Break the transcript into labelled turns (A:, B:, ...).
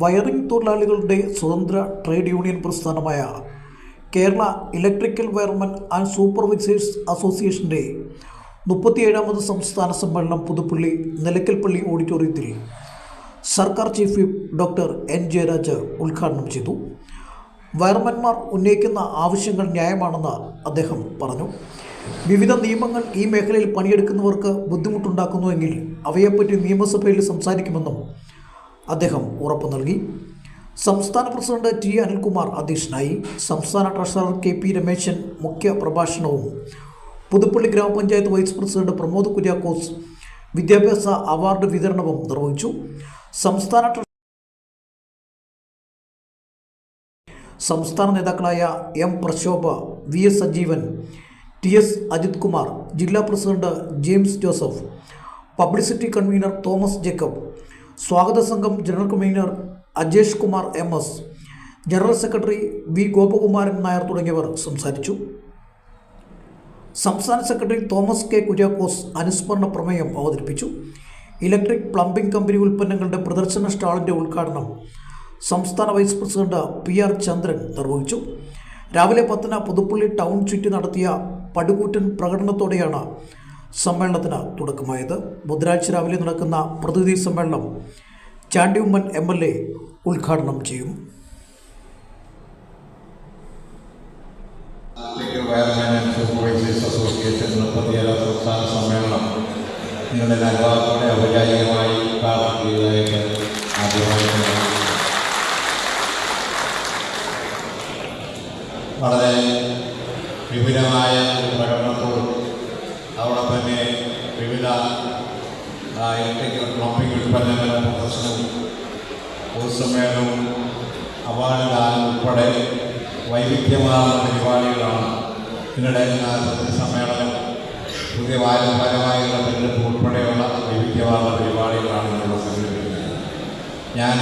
A: Wiring തൊഴിലാളികളുടെ സ്വതന്ത്ര trade union പ്രസ്ഥാനമായ Kerala electrical wiremen and supervisors അസോസിയേഷന്റെ മുപ്പത്തിയേഴാമത് സംസ്ഥാന സമ്മേളനം പുതുപ്പള്ളി നിലയ്ക്കൽപ്പള്ളി ഓഡിറ്റോറിയത്തിൽ സർക്കാർ chief whip doctor N Jayaraj ഉദ്ഘാടനം ചെയ്തു. വയർമാന്മാർ ഉന്നയിക്കുന്ന ആവശ്യങ്ങൾ ന്യായമാണെന്ന് അദ്ദേഹം പറഞ്ഞു. വിവിധ നിയമങ്ങൾ ഈ മേഖലയിൽ പണിയെടുക്കുന്നവർക്ക് ബുദ്ധിമുട്ടുണ്ടാക്കുന്നുവെങ്കിൽ അവയെപ്പറ്റി നിയമസഭയിൽ സംസാരിക്കുമെന്നും അദ്ദേഹം ഉറപ്പു നൽകി. സംസ്ഥാന പ്രസിഡന്റ് ടി അനിൽകുമാർ അധ്യക്ഷനായി സംസ്ഥാന ട്രഷറർ കെ പി രമേശൻ മുഖ്യ പ്രഭാഷണവും പുതുപ്പള്ളി ഗ്രാമപഞ്ചായത്ത് വൈസ് പ്രസിഡന്റ് പ്രമോദ് കുര്യാക്കോസ് വിദ്യാഭ്യാസ അവാർഡ് വിതരണവും നിർവഹിച്ചു. സംസ്ഥാന സംസ്ഥാന നേതാക്കളായ M Prashobha V S Sajeevan T S Ajith Kumar ജില്ലാ president James Joseph publicity convener Thomas Jacob സ്വാഗത സംഘം general convener Ajesh Kumar M S general secretary V Gopakumaran Nair തുടങ്ങിയവർ സംസാരിച്ചു. സംസ്ഥാന സെക്രട്ടറി തോമസ് കെ കുര്യാക്കോസ് അനുസ്മരണ പ്രമേയം അവതരിപ്പിച്ചു. ഇലക്ട്രിക് പ്ലംബിംഗ് കമ്പനി ഉൽപ്പന്നങ്ങളുടെ പ്രദർശന സ്റ്റാളിന്റെ ഉദ്ഘാടനം സംസ്ഥാന vice president P R Chandran നിർവഹിച്ചു. രാവിലെ പത്തിന് പുതുപ്പള്ളി ടൗൺ ചുറ്റി നടത്തിയ പടുകൂറ്റൻ പ്രകടനത്തോടെയാണ് സമ്മേളനത്തിന് തുടക്കമായത്. ബുധനാഴ്ച രാവിലെ നടക്കുന്ന പ്രതിനിധി സമ്മേളനം Chandy Oommen M L A ഉദ്ഘാടനം ചെയ്യും.
B: വളരെ വിപുലമായ ഒരു പ്രകടനത്തോടും തന്നെ വിവിധ ഇലക്ട്രിക്കൽ പ്ലംബിംഗ് ഉൽപ്പന്നങ്ങളുടെ പ്രദർശനവും പൊതുസമ്മേളനവും അവാർഡ് ദാനം ഉൾപ്പെടെ വൈവിധ്യമാർന്ന പരിപാടികളാണ് ഇതിനിടെ സമ്മേളനം പുതിയ വാരപരമായുള്ള ഉൾപ്പെടെയുള്ള വൈവിധ്യമാർന്ന പരിപാടികളാണ് ഇവിടെ സംഘടിപ്പിക്കുന്നത്. ഞാൻ